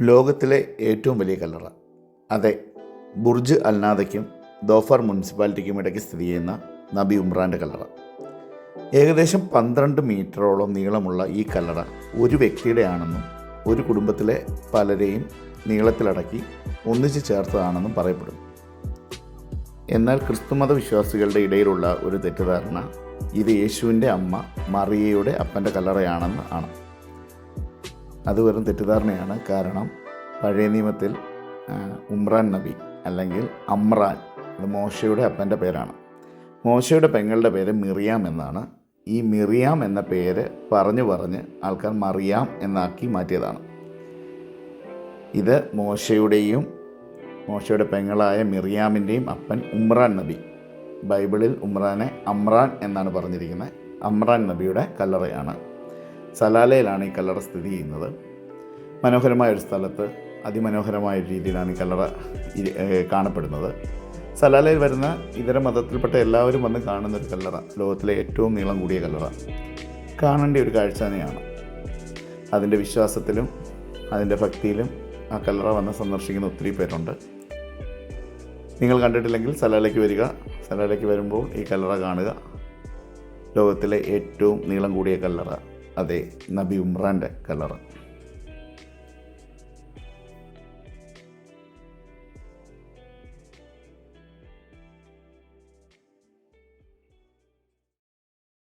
ലോകത്തിലെ ഏറ്റവും വലിയ കല്ലറ. അതെ ബുർജ് അൽനാദയ്ക്കും ദോഫർ മുനിസിപ്പാലിറ്റിക്കും ഇടയ്ക്ക് സ്ഥിതി ചെയ്യുന്ന നബി ഉമ്രാന്റെ കല്ലറ. ഏകദേശം പന്ത്രണ്ട് മീറ്ററോളം നീളമുള്ള ഈ കല്ലറ ഒരു വ്യക്തിയുടെ ആണെന്നും ഒരു കുടുംബത്തിലെ പലരെയും നീളത്തിലടക്കി ഒന്നിച്ച് ചേർത്തതാണെന്നും പറയപ്പെടുന്നു. എന്നാൽ ക്രിസ്തുമത വിശ്വാസികളുടെ ഇടയിലുള്ള ഒരു തെറ്റിദ്ധാരണ ഇത് യേശുവിന്റെ അമ്മ മറിയയുടെ അപ്പന്റെ കല്ലറയാണെന്ന് ആണ്. അത് വെറും തെറ്റിദ്ധാരണയാണ്. കാരണം പഴയ നിയമത്തിൽ ഉമ്രാൻ നബി അല്ലെങ്കിൽ അമ്രാൻ അത് മോശയുടെ അപ്പന്റെ പേരാണ്. മോശയുടെ പെങ്ങളുടെ പേര് മിറിയാം എന്നാണ്. ഈ മിറിയാം എന്ന പേര് പറഞ്ഞു പറഞ്ഞ് ആൾക്കാർ മറിയാം എന്നാക്കി മാറ്റിയതാണ്. ഇത് മോശയുടെയും മോശയുടെ പെങ്ങളായ മിറിയാമിന്റെയും അപ്പൻ ഉമ്രാൻ നബി. ബൈബിളിൽ ഉമ്രാനെ അമ്രാൻ എന്നാണ് പറഞ്ഞിരിക്കുന്നത്. അമ്രാൻ നബിയുടെ കല്ലറയാണ്. സലാലയിലാണ് ഈ കല്ലറ സ്ഥിതി ചെയ്യുന്നത്. മനോഹരമായ ഒരു സ്ഥലത്ത് അതിമനോഹരമായ രീതിയിലാണ് ഈ കല്ലറ കാണപ്പെടുന്നത്. സലാലയിൽ വരുന്ന ഇതര മതത്തിൽപ്പെട്ട എല്ലാവരും വന്ന് കാണുന്ന ഒരു കല്ലറ ലോകത്തിലെ ഏറ്റവും നീളം കൂടിയ കല്ലറ. കാണേണ്ട ഒരു കാഴ്ച തന്നെയാണ്. അതിന്റെ വിശ്വാസത്തിലും അതിന്റെ ഭക്തിയിലും ആ കല്ലറ വന്ന് സന്ദർശിക്കുന്ന ഒത്തിരി പേരുണ്ട്. നിങ്ങൾ കണ്ടിട്ടില്ലെങ്കിൽ സലാലയ്ക്ക് വരിക. സലാലയ്ക്ക് വരുമ്പോൾ ഈ കല്ലറ കാണുക. ലോകത്തിലെ ഏറ്റവും നീളം കൂടിയ കല്ലറ. അതെ നബി ഉമ്രാന്റെ കല്ലറ.